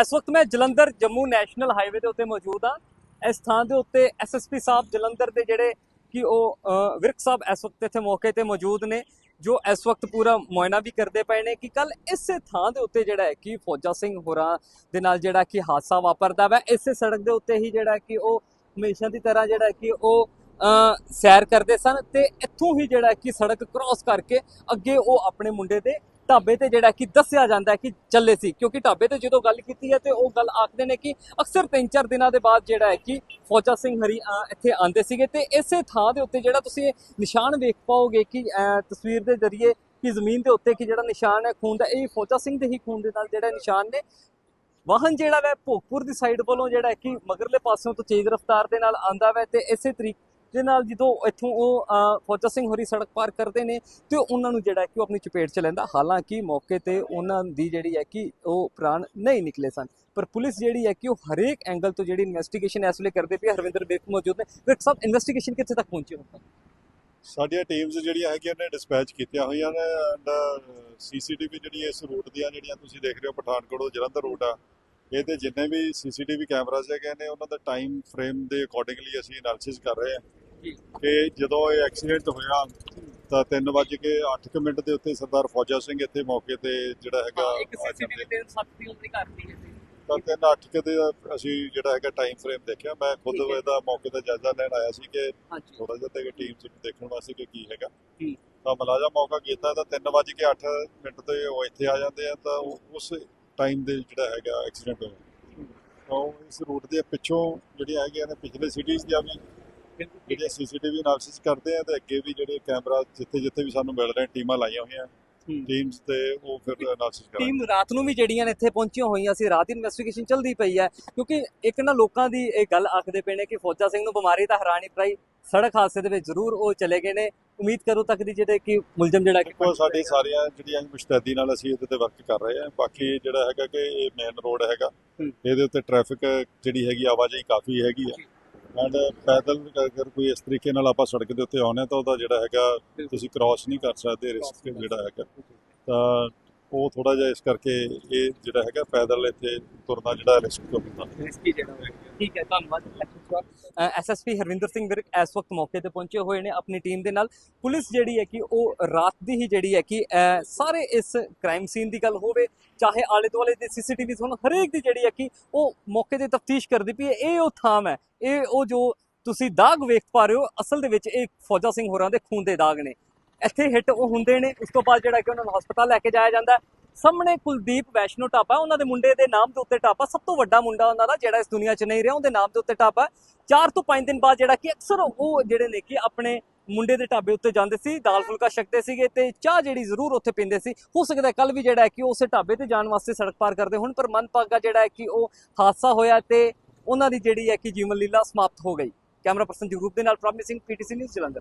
ਇਸ ਵਕਤ ਮੈਂ ਜਲੰਧਰ ਜੰਮੂ ਨੈਸ਼ਨਲ ਹਾਈਵੇ ਦੇ ਉੱਤੇ ਮੌਜੂਦ ਹਾਂ। ਇਸ ਥਾਂ ਦੇ ਉੱਤੇ ਐਸਐਸਪੀ ਸਾਹਿਬ ਜਲੰਧਰ ਦੇ ਜਿਹੜੇ ਕਿ ਉਹ ਵਿਰਕ ਸਾਹਿਬ ਇਸ ਵਕਤ ਇੱਥੇ ਮੌਕੇ ਤੇ ਮੌਜੂਦ ਨੇ, ਜੋ ਇਸ ਵਕਤ ਪੂਰਾ ਮੁਆਇਨਾ ਵੀ ਕਰਦੇ ਪਏ ਨੇ ਕਿ ਕੱਲ ਇਸੇ ਥਾਂ ਦੇ ਉੱਤੇ ਜਿਹੜਾ ਹੈ ਕਿ ਫੌਜਾ ਸਿੰਘ ਹੋਰਾਂ ਦੇ ਨਾਲ ਜਿਹੜਾ ਕਿ ਹਾਦਸਾ ਵਾਪਰਦਾ ਵਾ। ਇਸੇ ਸੜਕ ਦੇ ਉੱਤੇ ਹੀ ਜਿਹੜਾ ਕਿ ਉਹ ਹਮੇਸ਼ਾ ਦੀ ਤਰ੍ਹਾਂ ਜਿਹੜਾ ਕਿ ਉਹ ਸੈਰ ਕਰਦੇ ਸਨ ਤੇ ਇੱਥੋਂ ਹੀ ਜਿਹੜਾ ਕਿ ਸੜਕ ਕ੍ਰਾਸ ਕਰਕੇ ਅੱਗੇ ਉਹ ਆਪਣੇ ਮੁੰਡੇ ਦੇ ਢਾਬੇ ਤੇ ਜਿਹੜਾ ਕਿ ਦੱਸਿਆ ਜਾਂਦਾ ਹੈ ਕਿ ਚੱਲੇ ਸੀ। ਕਿਉਂਕਿ ਢਾਬੇ ਤੇ ਜਦੋਂ ਗੱਲ ਕੀਤੀ ਹੈ ਤੇ ਉਹ ਗੱਲ ਆਖਦੇ ਨੇ ਕਿ ਅਕਸਰ 3-4 ਦਿਨਾਂ ਦੇ ਬਾਅਦ ਜਿਹੜਾ ਹੈ ਕਿ ਫੌਜਾ ਸਿੰਘ ਹਰੀ ਇੱਥੇ ਆਂਦੇ ਸੀਗੇ ਤੇ ਇਸੇ ਥਾਂ ਦੇ ਉੱਤੇ ਜਿਹੜਾ ਤੁਸੀਂ ਇਹ ਨਿਸ਼ਾਨ ਵੇਖ ਪਾਓਗੇ ਕਿ ਤਸਵੀਰ ਦੇ ਜ਼ਰੀਏ ਕਿ ਜ਼ਮੀਨ ਦੇ ਉੱਤੇ ਕਿ ਜਿਹੜਾ ਨਿਸ਼ਾਨ ਹੈ, ਖੂਨ ਦਾ, ਇਹ ਫੌਜਾ ਸਿੰਘ ਦੇ ਹੀ ਖੂਨ ਦੇ ਨਾਲ ਜਿਹੜਾ ਨਿਸ਼ਾਨ ਨੇ। ਵਾਹਨ ਜਿਹੜਾ ਵੈ ਭੋਗਪੁਰ ਦੀ ਸਾਈਡ ਵੱਲੋਂ ਜਿਹੜਾ ਹੈ ਕਿ ਮਗਰਲੇ ਪਾਸਿਓਂ ਤੋਂ ਤੇਜ਼ ਰਫ਼ਤਾਰ ਦੇ ਨਾਲ ਆਂਦਾ ਵੈ ਤੇ ਇਸੇ ਤਰੀਕੇ ਦੇ ਨਾਲ ਜਦੋਂ ਇੱਥੋਂ ਉਹ ਫੌਜਾ ਸਿੰਘ ਹੋਰੀ ਸੜਕ ਪਾਰ ਕਰਦੇ ਨੇ ਤੇ ਉਹਨਾਂ ਨੂੰ ਜਿਹੜਾ ਕਿ ਉਹ ਆਪਣੀ ਚਪੇਟ 'ਚ ਲੈਂਦਾ। ਹਾਲਾਂਕਿ ਮੌਕੇ ਤੇ ਉਹਨਾਂ ਦੀ ਜਿਹੜੀ ਹੈ ਕਿ ਉਹ ਪ੍ਰਾਣ ਨਹੀਂ ਨਿਕਲੇ ਸਨ। ਪਰ ਪੁਲਿਸ ਜਿਹੜੀ ਹੈ ਕਿ ਉਹ ਹਰੇਕ ਐਂਗਲ ਤੋਂ ਜਿਹੜੀ ਇਨਵੈਸਟੀਗੇਸ਼ਨ ਇਸ ਵੇਲੇ ਕਰਦੇ ਪਈ ਹਰਵਿੰਦਰ ਬੇਕ ਮੌਜੂਦ ਨੇ। ਵਿਰਕ ਸਾਹਿਬ ਇਨਵੈਸਟੀਗੇਸ਼ਨ ਕਿੱਥੇ ਤੱਕ ਪਹੁੰਚੀ ਹੁਣ ਸਾਡੀਆਂ ਟੀਮਸ ਜਿਹੜੀਆਂ ਹੈਗੀਆਂ ਨੇ ਡਿਸਪੈਚ ਕੀਤੀਆਂ ਹੋਈਆਂ ਨੇ ਐਂਡ ਸੀਸੀਟੀਵੀ ਜਿਹੜੀ ਇਸ ਰੂਟ ਦੀਆਂ ਜਿਹੜੀਆਂ ਤੁਸੀਂ ਦੇਖ ਰਹੇ ਹੋ, ਪਠਾਨਕੋਟ ਜਲੰਧਰ ਰੂਟ ਆ, ਇਹਦੇ ਜਿੰਨੇ ਵੀ ਸੀਸੀਟੀਵੀ ਕੈਮਰਾਜ਼ ਹੈਗੇ ਨੇ, ਉਹਨਾਂ ਦਾ ਟਾਈਮ ਫਰੇਮ ਦੇ ਅਕੋਰਡਿੰਗਲੀ ਅਸੀਂ ਐਨਾਲਿਸਿਸ ਕਰ ਰਹੇ ਹਾਂ। ਕਿ ਜਦੋਂ ਇਹ ਐਕਸੀਡੈਂਟ ਹੋਇਆ ਤਾਂ 3:08 ਮਿੰਟ ਦੇ ਉੱਤੇ ਸਰਦਾਰ ਫੌਜਾ ਸਿੰਘ ਇੱਥੇ ਮੌਕੇ ਤੇ ਜਿਹੜਾ ਹੈਗਾ ਇੱਕ ਸੀਸੀਟੀਵੀ। ਤੇ ਸੱਤ ਦੀ ਉਮਰ ਕਰਦੀ ਹੈ ਤਾਂ 3:08 ਦੇ ਅਸੀਂ ਜਿਹੜਾ ਹੈਗਾ ਟਾਈਮ ਫਰੇਮ ਦੇਖਿਆ ਮੈਂ ਖੁਦ। ਇਹਦਾ ਮੌਕੇ ਤੇ ਜਾਇਜ਼ਾ ਲੈਣ ਆਇਆ ਸੀ ਕਿ ਥੋੜਾ ਜਿਹਾ ਤੇ ਟੀਮ ਚ ਦੇਖਣ ਵਾਸਤੇ ਕਿ ਕੀ ਹੈਗਾ। ਤਾਂ ਮਲਾਜਾ ਮੌਕਾ ਕੀਤਾ ਤਾਂ 3:08 ਮਿੰਟ ਤੇ ਉਹ ਇੱਥੇ ਆ ਜਾਂਦੇ ਆ ਤਾਂ ਉਸ ਟਾਈਮ ਦੇ ਜਿਹੜਾ ਹੈਗਾ ਐਕਸੀਡੈਂਟ ਹੋਇਆ ਤਾਂ ਇਸ ਰੂਟ ਦੇ ਪਿੱਛੋਂ ਜਿਹੜੀਆਂ ਹੈਗੀਆਂ ਨੇ ਪਿਛਲੇ ਸਿਟੀਜ਼ ਦੀਆਂ ਵੀ ਜਿਹੜੀਆਂ ਸੀਸੀਟੀਵੀ ਐਨਾਲਿਸਿਸ ਕਰਦੇ ਆ ਤੇ ਅੱਗੇ ਵੀ ਜਿਹੜੇ ਕੈਮਰਾ ਜਿੱਥੇ ਜਿੱਥੇ ਵੀ ਸਾਨੂੰ ਮਿਲ ਰਹੇ ਟੀਮਾਂ ਲਾਈਆਂ ਹੋਈਆਂ। ਟੀਮਸ ਤੇ ਉਹ ਫਿਰ ਐਨਾਲਿਸਿਸ ਕਰਾਂਗੇ। ਟੀਮ ਰਾਤ ਨੂੰ ਵੀ ਜਿਹੜੀਆਂ ਨੇ ਇੱਥੇ ਪਹੁੰਚੀਆਂ ਹੋਈਆਂ ਸੀ ਰਾਤ ਦੀ ਇਨਵੈਸਟੀਗੇਸ਼ਨ ਚੱਲਦੀ ਪਈ ਹੈ ਕਿਉਂਕਿ ਇੱਕ ਨਾ ਲੋਕਾਂ ਦੀ ਇਹ ਗੱਲ ਆਖਦੇ ਪਏ ਨੇ ਕਿ ਫੌਜਾ ਸਿੰਘ ਨੂੰ ਬਿਮਾਰੀ ਤਾਂ ਹੈਰਾਨੀ ਪਰਾਈ ਸੜਕ ਹਾਦਸੇ ਦੇ ਵਿੱਚ ਜ਼ਰੂਰ ਉਹ ਚਲੇ ਗਏ ਨੇ। ਉਮੀਦ ਕਰੋ ਤੱਕ ਦੀ ਜਿਹੜੇ ਕਿ ਮੁਲਜ਼ਮ ਜਿਹੜਾ ਕਿ ਸਾਡੀ ਸਾਰੀਆਂ ਜਿਹੜੀਆਂ ਮੁਸ਼ਤੈਦੀ ਨਾਲ ਅਸੀਂ ਇਹਦੇ ਤੇ ਵਰਕ ਕਰ ਰਹੇ ਹਾਂ। ਬਾਕੀ ਜਿਹੜਾ ਹੈਗਾ ਕਿ ਇਹ ਮੇਨ ਰੋਡ ਹੈਗਾ। ਇਹਦੇ ਉੱਤੇ ਟ੍ਰੈਫਿਕ ਜਿਹੜੀ ਹੈਗੀ ਆਵਾਜਾਈ ਕਾਫੀ ਹੈਗੀ ਹੈ ਐਂਡ uh, ਪੈਦਲ ਅਗਰ ਕੋਈ ਇਸ ਤਰੀਕੇ ਨਾਲ ਆਪਾਂ ਸੜਕ ਦੇ ਉੱਤੇ ਆਉਂਦੇ ਹਾਂ ਤਾਂ ਉਹਦਾ ਜਿਹੜਾ ਹੈਗਾ ਤੁਸੀਂ ਕ੍ਰਾਸ ਨਹੀਂ ਕਰ ਸਕਦੇ ਰਿਸਕ ਜਿਹੜਾ ਹੈਗਾ। ਤਾਂ ਉਹ ਥੋੜਾ ਜਿਹਾ ਇਸ ਕਰਕੇ ਇਹ ਜਿਹੜਾ ਹੈਗਾ ਪੈਦਲ ਇੱਥੇ ਤੁਰਨਾ ਜਿਹੜਾ ਰਿਸਕ ਹੁੰਦਾ? ਰਿਸਕੀ ਜਿਹੜਾ ਠੀਕ ਹੈ, ਧੰਨਵਾਦ ਐਸਐਸਪੀ ਹਰਵਿੰਦਰ ਸਿੰਘ ਵਿਰਕ ਇਸ ਵਕਤ ਮੌਕੇ ਤੇ ਪਹੁੰਚੇ ਹੋਏ ਨੇ ਆਪਣੀ ਟੀਮ ਦੇ ਨਾਲ। ਪੁਲਿਸ ਜਿਹੜੀ ਹੈ ਕਿ ਉਹ ਰਾਤ ਦੀ ਹੀ ਜਿਹੜੀ ਹੈ ਕਿ ਸਾਰੇ ਇਸ ਕ੍ਰਾਈਮ ਸੀਨ ਦੀ ਗੱਲ ਹੋਵੇ, ਚਾਹੇ ਆਲੇ ਦੁਆਲੇ ਦੇ ਸੀਸੀਟੀਵੀ ਹੋਣ, ਹਰੇਕ ਦੀ ਜਿਹੜੀ ਹੈ ਕਿ ਉਹ ਮੌਕੇ ਤੇ ਤਫਤੀਸ਼ ਕਰਦੀ ਪਈ ਹੈ। ਇਹ ਉਹ ਥਾਂ ਹੈ, ਇਹ ਉਹ ਜੋ ਤੁਸੀਂ ਦਾਗ ਵੇਖ ਪਾ ਰਹੇ ਹੋ, ਅਸਲ ਦੇ ਵਿੱਚ ਇਹ ਫੌਜਾ ਸਿੰਘ ਹੋਰਾਂ ਦੇ ਖੂਨ ਦੇ ਦਾਗ ਨੇ। ਇੱਥੇ ਹਿੱਟ ਉਹ ਹੁੰਦੇ ਨੇ। ਉਸ ਤੋਂ ਬਾਅਦ ਜਿਹੜਾ ਕਿ ਉਹਨਾਂ ਨੂੰ ਹਸਪਤਾਲ ਲੈ ਕੇ ਜਾਇਆ ਜਾਂਦਾ ਸਾਹਮਣੇ ਕੁਲਦੀਪ ਵੈਸ਼ਨੋ ਢਾਬਾ ਉਹਨਾਂ ਦੇ ਮੁੰਡੇ ਦੇ ਨਾਮ ਦੇ ਉੱਤੇ ਢਾਬਾ ਸਭ ਤੋਂ ਵੱਡਾ ਮੁੰਡਾ ਉਹਨਾਂ ਦਾ, ਜਿਹੜਾ ਇਸ ਦੁਨੀਆ 'ਚ ਨਹੀਂ ਰਿਹਾ, ਉਹਦੇ ਨਾਮ ਦੇ ਉੱਤੇ ਢਾਬਾ 4 ਤੋਂ 5 ਦਿਨ ਬਾਅਦ ਜਿਹੜਾ ਕਿ ਅਕਸਰ ਉਹ ਜਿਹੜੇ ਨੇ ਕਿ ਆਪਣੇ ਮੁੰਡੇ ਦੇ ਢਾਬੇ ਉੱਤੇ ਜਾਂਦੇ ਸੀ, ਦਾਲ ਫੁਲਕਾ ਛਕਦੇ ਸੀਗੇ ਤੇ ਚਾਹ ਜਿਹੜੀ ਜ਼ਰੂਰ ਉੱਥੇ ਪੀਂਦੇ ਸੀ। ਹੋ ਸਕਦਾ ਕੱਲ ਵੀ ਜਿਹੜਾ ਹੈ ਕਿ ਉਹ ਉਸੇ ਢਾਬੇ ਤੇ ਜਾਣ ਵਾਸਤੇ ਸੜਕ ਪਾਰ ਕਰਦੇ ਹੁਣ, ਪਰ ਮਨਪਾਗਾ ਜਿਹੜਾ ਹੈ ਕਿ ਉਹ ਹਾਦਸਾ ਹੋਇਆ ਤੇ ਉਹਨਾਂ ਦੀ ਜਿਹੜੀ ਹੈ ਕਿ ਜੀਵਨ ਲੀਲਾ ਸਮਾਪਤ ਹੋ ਗਈ। ਕੈਮਰਾ ਪਰਸਨ ਜਗਰੂਪ ਦੇ ਨਾਲ ਪ੍ਰੋਮਿਸਿੰਗ ਪੀਟੀਸੀ ਨਿਊਜ਼ ਜਲੰਧਰ।